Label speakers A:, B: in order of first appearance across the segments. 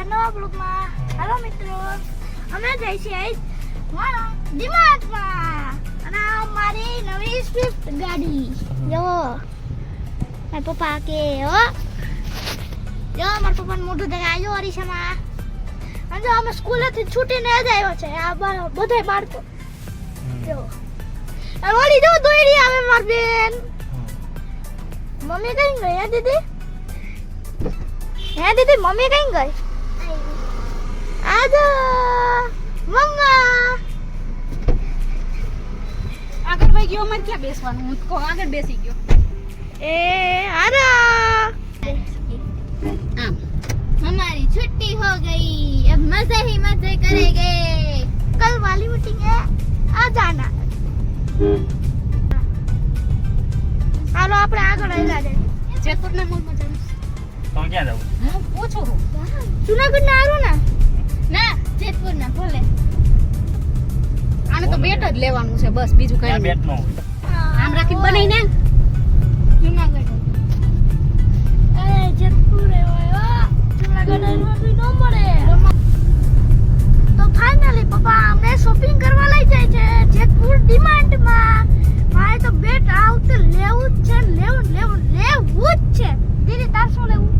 A: મારા નવા બ્લોગમાં હેલો મિત્રો અમે જઈ છીએ મારા દિમાગમાં અને આ મારી નવી સ્વિફ્ટ ગાડી જો મારા પપ્પા કે હો જો મારા પપ્પાને મોટું દેખાય આવ્યો અરીસામાં અને જો અમે સ્કૂલેથી છૂટીને જ આવ્યો છે આ બધા બધાય બાળકો જો ઓલી જો દોડી આવે મારી બેન મમ્મી કઈ ગઈ હે દીદી હે દીદી મમ્મી કઈ ગઈ આજો મમ્મા
B: આગળ વહી ગયો અમારે ક્યાં બેસવાનું હું તો આગળ બેસી ગયો
A: એ આરા
B: આમ
A: हमारी छुट्टी हो गई अब मजे ही मजे करेंगे कल वाली मीटिंग है आ जाना હાલો આપણે આગળ આવ્યા છે
B: જેતપુરના મોલમાં જવું
C: તમે ક્યાં જવું
B: હું પૂછું છું
A: જુનાગઢ ના આરું ને ના
B: જ લેવાનું છે બસ બીજું કઈ નહીં. આમ રાખી બનાવીને
A: જુનાગઢ તો ફાઇનલી પપ્પા અમને શોપિંગ કરવા લઈ જાય છે જેતપુર ડિમાન્ડમાં મારે તો બેટ આવતું લેવું જ છે લેવું લેવું લેવું જ છે દીદી તાર શું લેવું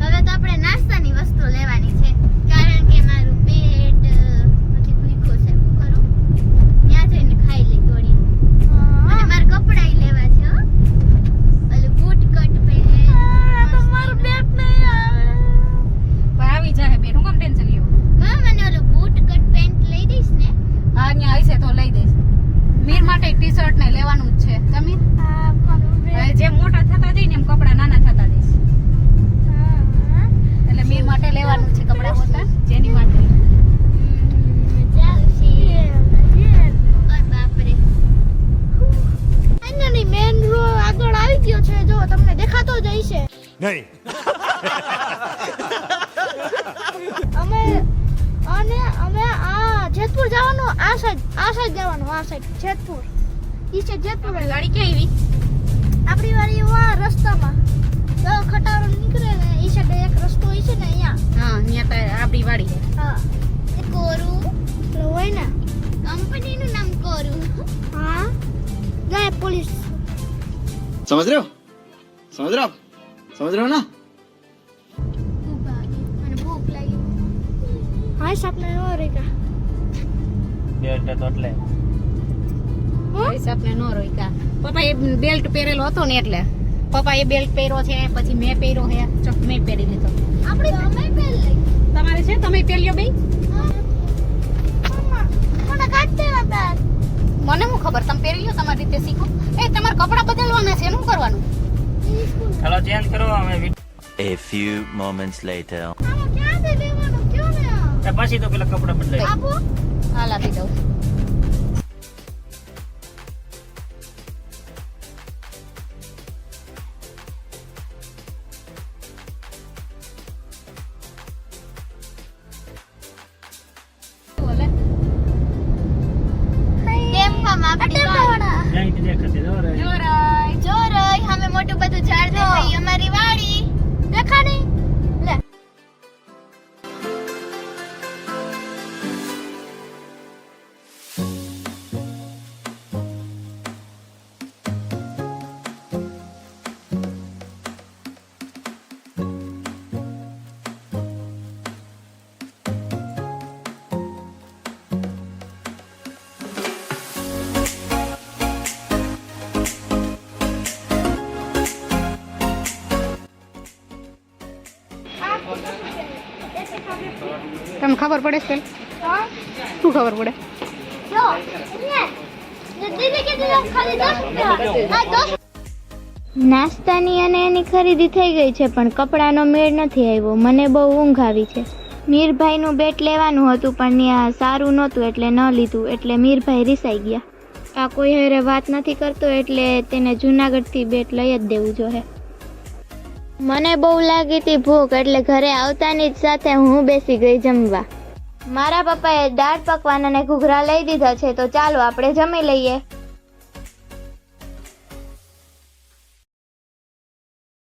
D: હવે તો આપણે નાસ્તાની વસ્તુ લેવાની છે કારણ કે મારું પેટ અ, પછી ભૂખ્યું છે શું કરું ત્યાં જઈને ખાઈ લઈ દોડીને અને મારા કપડાં લેવા છે હો ઓલું બૂટ કટ
A: આ તો મારું બેટ નહીં આવે
B: પણ આવી જાય બેટ હું કેમ ટેન્શન લેવું
D: માં મને ઓલું બૂટ કટ પેન્ટ લઈ દઈશ ને
B: હા અહીંયા હશે તો લઈ દઈશ મીર માટે ટી શર્ટ ને જ તમે જેમ મોટા થતા જઈને એમ કપડા નાના થતા જઈશ
A: હા.
B: એટલે મીર માટે લેવાનું છે કપડા મોટા જેની માટે.
A: મેન રોડ આગળ આવી ગયો છે. જો તમને દેખાતો જ હશે.
E: નહીં.
A: અમે અને અમે આ જેતપુર જવાનું આ સાઈડ આ સાઈડ જવાનું આ સાઈડ જેતપુર. ઈસે જતો
B: મેં ગાડી ક્યાં આવી
A: આપણી વાળી વા રસ્તામાં. તો ખટારો નીકળે ને ઈસે એક રસ્તો હોય છે ને અહીંયા.
B: હા અહીંયા તો આપણી વાડી
A: હા
D: એ કોરું.
A: હોય ને
D: કંપનીનું નામ કોરું.
A: હા? ગાય પોલીસ.
F: સમજ રહ્યો? સમજ રહ્યો? સમજ
D: રહ્યો ના? ભૂખ લાગી.
A: હા સપના નો રેગા.
C: બેટા તો એટલે.
B: આપણે નો રોક્યા. પપ્પા એ બેલ્ટ પહેરેલો હતો ને એટલે. પપ્પા એ બેલ્ટ પહેર્યો છે પછી મેં પહેર્યો છે. ચક મેં પહેરી લીધો.
D: આપણે અમે પહેર
B: તમારે છે? તમે પહેર્યો બે
A: મમ્મા મને હું બેન
B: મને શું ખબર? તમે પહેરી લો તમારી રીતે શીખો. એ તમારે કપડાં બદલવાના છે શું કરવાનું?
C: ચાલો ચેન્જ કરો અમે
E: A few moments later.
C: પછી તો પેલા કપડા બદલાય.
A: આપો.
B: હાલ આપી દઉં. ખબર પડે છે? શું ખબર પડે?
A: જો અહીંયા. દીદી કે દીદી ખાલી 10 રૂપિયા હા 10
D: નાસ્તાની અને એની ખરીદી થઈ ગઈ છે પણ કપડાનો મેળ નથી આવ્યો. મને બહુ ઊંઘ આવી છે. મીરભાઈનું બેટ લેવાનું હતું પણ ત્યાં સારું નહોતું એટલે ન લીધું. એટલે મીરભાઈ રિસાઈ ગયા. આ કોઈ હારે વાત નથી કરતો એટલે તેને જુનાગઢથી બેટ લઈ જ દેવું જોઈએ. મને બહુ લાગી હતી ભૂખ, એટલે ઘરે આવતાની જ સાથે હું બેસી ગઈ જમવા. મારા પપ્પાએ દાળ પકવાન અને ઘૂઘરા લઈ દીધા છે, તો ચાલો આપણે જમી લઈએ.